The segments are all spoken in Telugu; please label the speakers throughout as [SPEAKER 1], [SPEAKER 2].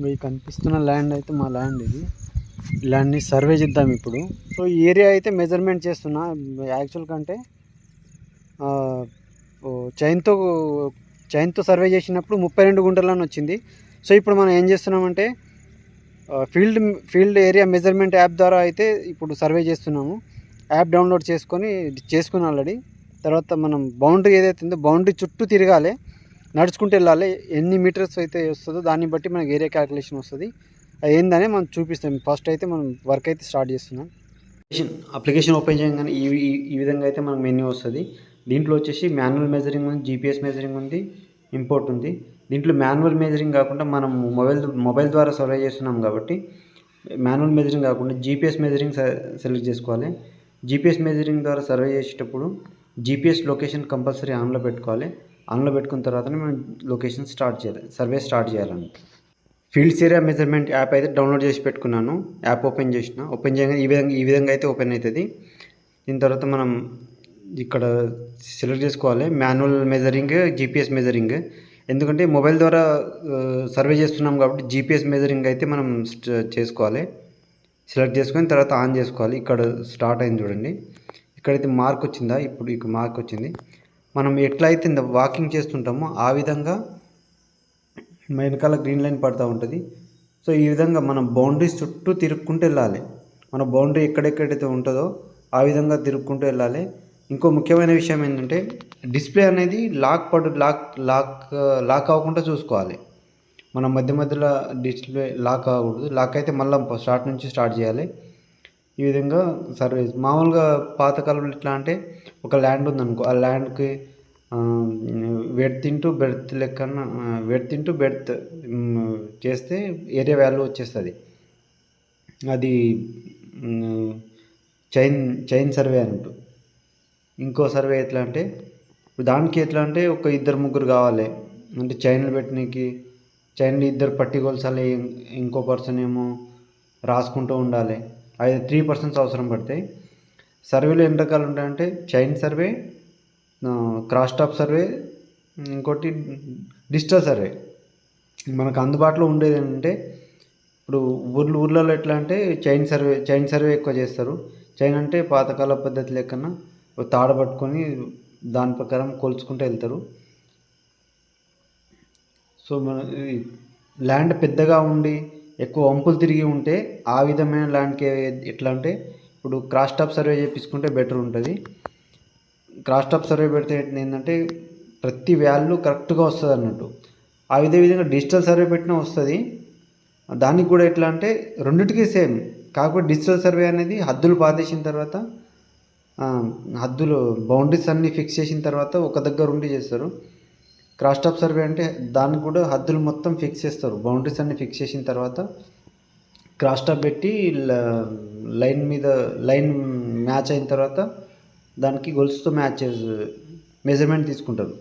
[SPEAKER 1] మీకు కనిపిస్తున్న ల్యాండ్ అయితే మా ల్యాండ్ ఇది. ల్యాండ్ని సర్వే చేద్దాం ఇప్పుడు. సో ఈ ఏరియా అయితే మెజర్మెంట్ చేస్తున్నా. యాక్చువల్ కంటే చైన్తో చైన్తో సర్వే చేసినప్పుడు ముప్పై రెండు గుంటలని వచ్చింది. సో ఇప్పుడు మనం ఏం చేస్తున్నామంటే field field area measurement app ద్వారా అయితే ఇప్పుడు సర్వే చేస్తున్నాము. యాప్ డౌన్లోడ్ చేసుకొని చేసుకుని ఆల్రెడీ. తర్వాత మనం బౌండరీ ఏదైతే ఉందో బౌండరీ చుట్టూ తిరగాలి. నడుచుకుంటూ వెళ్ళాలి. ఎన్ని మీటర్స్ అయితే వస్తుందో దాన్ని బట్టి మనకి ఏరియా క్యాలిక్యులేషన్ వస్తుంది. అది ఏందని మనం చూపిస్తాం. ఫస్ట్ అయితే మనం వర్క్ అయితే స్టార్ట్ చేస్తున్నాం. అప్లికేషన్ ఓపెన్ చేయగానే ఈ ఈ- ఈ విధంగా అయితే మనకు మెన్యూ వస్తుంది. దీంట్లో వచ్చేసి మాన్యువల్ మెజరింగ్ ఉంది జీపీఎస్ మెజరింగ్ ఉంది ఇంపోర్ట్ ఉంది. దీంట్లో మాన్యువల్ మెజరింగ్ కాకుండా మనం మొబైల్ మొబైల్ ద్వారా సర్వే చేస్తున్నాం కాబట్టి మాన్యువల్ మెజరింగ్ కాకుండా జీపీఎస్ మెజరింగ్ సెలెక్ట్ చేసుకోవాలి. జీపీఎస్ మెజరింగ్ ద్వారా సర్వే చేసేటప్పుడు జీపీఎస్ లొకేషన్ కంపల్సరీ ఆన్లో పెట్టుకోవాలి. ఆన్లో పెట్టుకున్న తర్వాతనే మనం లొకేషన్ స్టార్ట్ చేయాలి సర్వే స్టార్ట్ చేయాలని ఫీల్డ్స్ ఏరియా మెజర్మెంట్ యాప్ అయితే డౌన్లోడ్ చేసి పెట్టుకున్నాను యాప్ ఓపెన్ చేసిన ఓపెన్ చేయగానే ఈ విధంగా ఈ విధంగా అయితే ఓపెన్ అవుతుంది. దీని తర్వాత మనం ఇక్కడ సెలెక్ట్ చేసుకోవాలి మాన్యువల్ మెజరింగ్ జీపీఎస్ మెజరింగ్. ఎందుకంటే మొబైల్ ద్వారా సర్వే చేస్తున్నాం కాబట్టి జీపీఎస్ మెజరింగ్ అయితే మనం చేసుకోవాలి. సెలెక్ట్ చేసుకొని తర్వాత ఆన్ చేసుకోవాలి. ఇక్కడ స్టార్ట్ అయింది చూడండి. ఇక్కడైతే మార్క్ వచ్చిందా? ఇప్పుడు ఇక్కడ మార్క్ వచ్చింది. మనం ఎట్లయితే వాకింగ్ చేస్తుంటామో ఆ విధంగా మన వెనకాల గ్రీన్ లైన్ పడుతూ ఉంటుంది. సో ఈ విధంగా మనం బౌండరీస్ చుట్టూ తిరుక్కుంటూ వెళ్ళాలి. మన బౌండరీ ఎక్కడెక్కడైతే ఉంటుందో ఆ విధంగా తిరుక్కుంటూ వెళ్ళాలి. ఇంకో ముఖ్యమైన విషయం ఏంటంటే డిస్ప్లే అనేది లాక్ పడు లాక్ లాక్ లాక్ అవ్వకుండా చూసుకోవాలి. మనం మధ్య మధ్యలో డిస్ప్లే లాక్ అవ్వకూడదు. లాక్ అయితే మళ్ళీ స్టార్ట్ నుంచి స్టార్ట్ చేయాలి. ఈ విధంగా సర్వేస్ మామూలుగా పాతకాలంలో ఎట్లా అంటే ఒక ల్యాండ్ ఉందనుకో ఆ ల్యాండ్కి వెడ్త్ ఇంటూ బెర్త్ లెక్కన వెడ్త్ ఇంటూ బెర్త్ చేస్తే ఏరియా వాల్యూ వచ్చేస్తుంది. అది చైన్ చైన్ సర్వే అంటూ. ఇంకో సర్వే ఎట్లా అంటే దానికి ఎట్లా అంటే ఒక ఇద్దరు ముగ్గురు కావాలి. అంటే చైన్లు పెట్టడానికి చైన్లు ఇద్దరు పట్టికొలసాలి ఇంకో పర్సన్ ఏమో రాసుకుంటూ ఉండాలి. అది త్రీ పర్సన్స్ అవసరం పడతాయి. సర్వేలు ఎన్ని రకాలు ఉంటాయంటే chain survey cross top survey ఇంకోటి డిజిటల్ సర్వే. మనకు అందుబాటులో ఉండేది ఏంటంటే ఇప్పుడు ఊర్లు ఊర్లలో ఎట్లా అంటే చైన్ సర్వే చైన్ సర్వే ఎక్కువ చేస్తారు. చైన్ అంటే పాతకాల పద్ధతి లెక్కన ఒక తాడ పట్టుకొని దాని ప్రకారం కొలుచుకుంటూ వెళ్తారు. సో మన ల్యాండ్ పెద్దగా ఉండి ఎక్కువ వంపులు తిరిగి ఉంటే ఆ విధమైన ల్యాండ్కి ఎట్లా అంటే ఇప్పుడు క్రాస్ టాప్ సర్వే చేపించుకుంటే బెటర్ ఉంటుంది. క్రాస్ టాప్ సర్వే పెడితే ఏంటంటే ప్రతి వాల్యూ కరెక్ట్గా వస్తుంది అన్నట్టు. ఆ విధే విధంగా డిజిటల్ సర్వే పెట్టినా వస్తుంది. దానికి కూడా ఎట్లా అంటే రెండింటికి సేమ్. కాకపోతే డిజిటల్ సర్వే అనేది హద్దులు పాతేసిన తర్వాత హద్దులు బౌండరీస్ అన్నీ ఫిక్స్ చేసిన తర్వాత ఒక దగ్గర ఉండి చేస్తారు. క్రాస్ టాప్ సర్వే అంటే దానికి కూడా హద్దులు మొత్తం ఫిక్స్ చేస్తారు. బౌండరీస్ అన్ని ఫిక్స్ చేసిన తర్వాత క్రాస్ టాప్ పెట్టి లైన్ మీద లైన్ మ్యాచ్ అయిన తర్వాత దానికి గొలుసుతో మ్యాచ్ మెజర్మెంట్ తీసుకుంటారు.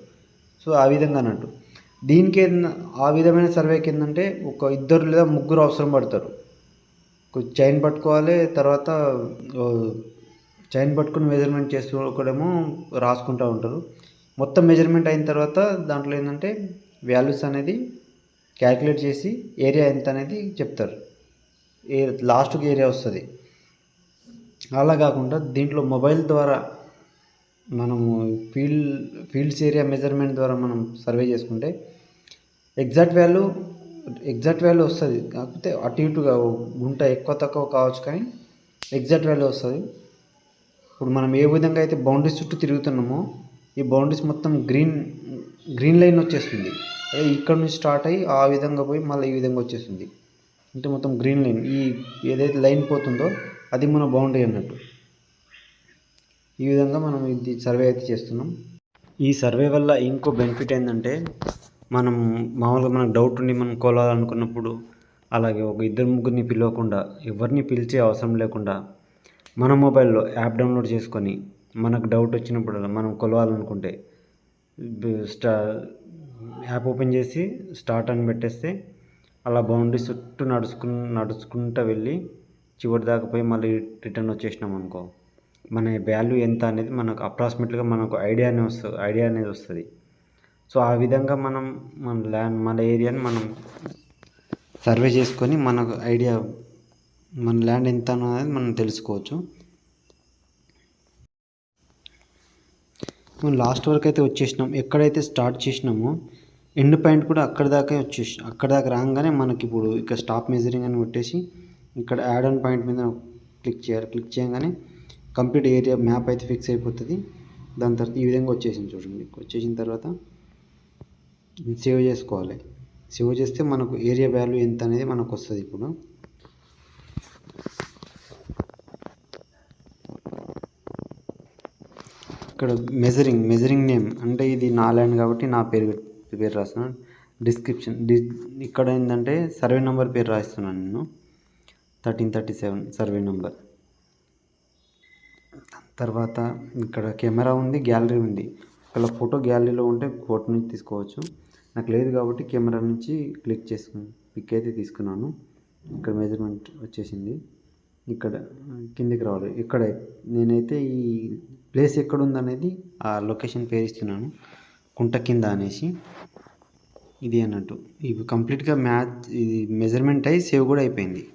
[SPEAKER 1] సో ఆ విధంగా అన్నట్టు. దీనికి ఆ విధమైన సర్వేకి ఏంటంటే ఒక ఇద్దరు లేదా ముగ్గురు అవసరం పడతారు. చైన్ పట్టుకోవాలి తర్వాత చైన్ పట్టుకుని మెజర్మెంట్ చేస్తూ ఒకడేమో రాసుకుంటూ ఉంటారు. మొత్తం మెజర్మెంట్ అయిన తర్వాత దాంట్లో ఏంటంటే వాల్యూస్ అనేది క్యాలిక్యులేట్ చేసి ఏరియా ఎంత అనేది చెప్తారు. ఏ లాస్ట్కి ఏరియా వస్తుంది. అలా కాకుండా దీంట్లో మొబైల్ ద్వారా మనము ఫీల్డ్ ఫీల్డ్స్ ఏరియా మెజర్మెంట్ ద్వారా మనం సర్వే చేసుకుంటే ఎగ్జాక్ట్ వాల్యూ ఎగ్జాక్ట్ వాల్యూ వస్తుంది. కాకపోతే అటు ఇటుగా గుంట ఎక్కువ తక్కువ కావచ్చు కానీ ఎగ్జాక్ట్ వాల్యూ వస్తుంది. ఇప్పుడు మనం ఏ విధంగా అయితే బౌండరీస్ చుట్టూ తిరుగుతున్నామో ఈ బౌండరీస్ మొత్తం గ్రీన్ గ్రీన్ లైన్ వచ్చేస్తుంది. అదే ఇక్కడ నుంచి స్టార్ట్ అయ్యి ఆ విధంగా పోయి మళ్ళీ ఈ విధంగా వచ్చేస్తుంది. అంటే మొత్తం గ్రీన్ లైన్ ఈ ఏదైతే లైన్ పోతుందో అది మన బౌండరీ అన్నట్టు. ఈ విధంగా మనం ఇది సర్వే అయితే చేస్తున్నాం. ఈ సర్వే వల్ల ఇంకో బెనిఫిట్ ఏంటంటే మనం మామూలుగా మనకు డౌట్ ఉండి మనం కొలవాలనుకున్నప్పుడు అలాగే ఒక ఇద్దరు ముగ్గురిని పిలవకుండా ఎవరిని పిలిచే అవసరం లేకుండా మన మొబైల్లో యాప్ డౌన్లోడ్ చేసుకొని మనకు డౌట్ వచ్చినప్పుడు మనం కొలవాలనుకుంటే స్టా యాప్ ఓపెన్ చేసి స్టార్ట్ అని పెట్టేస్తే అలా బౌండరీ చుట్టూ నడుచుకు నడుచుకుంటూ వెళ్ళి చివరి దాకా పోయి మళ్ళీ రిటర్న్ వచ్చేసినాం అనుకో మన వాల్యూ ఎంత అనేది మనకు అప్రాక్సిమేట్గా మనకు ఐడియా అనేది వస్తుంది ఐడియా అనేది వస్తుంది. సో ఆ విధంగా మనం మన ల్యాండ్ మన ఏరియాని మనం సర్వే చేసుకొని మనకు ఐడియా మన ల్యాండ్ ఎంత అనేది మనం తెలుసుకోవచ్చు. లాస్ట్ వరకు అయితే వచ్చేసినాం. ఎక్కడైతే స్టార్ట్ చేసినామో ఎండ్ పాయింట్ కూడా అక్కడ దాకా వచ్చేసి అక్కడ దాకా రాగానే మనకి ఇప్పుడు ఇక్కడ స్టాప్ మెజరింగ్ అని కొట్టేసి ఇక్కడ యాడ్ ఆన్ పాయింట్ మీద క్లిక్ చేయాలి. క్లిక్ చేయగానే కంప్లీట్ ఏరియా మ్యాప్ అయితే ఫిక్స్ అయిపోతుంది. దాని తర్వాత ఈ విధంగా వచ్చేసింది చూడండి. వచ్చేసిన తర్వాత సేవ్ చేసుకోవాలి. సేవ్ చేస్తే మనకు ఏరియా వాల్యూ ఎంత అనేది మనకు వస్తుంది ఇప్పుడు. ఇక్కడ మెజరింగ్ మెజరింగ్ నేమ్ అంటే ఇది నా ల్యాండ్ కాబట్టి నా పేరు పేరు రాస్తున్నాను డిస్క్రిప్షన్ డి ఇక్కడ ఏంటంటే సర్వే నెంబర్ పేరు రాస్తున్నాను నేను. Thirteen thirty seven survey number తర్వాత ఇక్కడ కెమెరా ఉంది గ్యాలరీ ఉంది. ఒకవేళ ఫోటో గ్యాలరీలో ఉంటే ఫోటో నుంచి తీసుకోవచ్చు. నాకు లేదు కాబట్టి కెమెరా నుంచి క్లిక్ చేసుకుని పిక్ అయితే తీసుకున్నాను. ఇక్కడ మెజర్మెంట్ వచ్చేసింది. ఇక్కడ కిందికి రావాలి. ఇక్కడ నేనైతే ఈ ప్లేస్ ఎక్కడ ఉందనేది ఆ లొకేషన్ పేరు ఇస్తున్నాను కుంట కింద అనేసి. ఇది అన్నట్టు. ఇవి కంప్లీట్గా మ్యాచ్ ఇది మెజర్మెంట్ అయ్యి సేవ్ కూడా అయిపోయింది.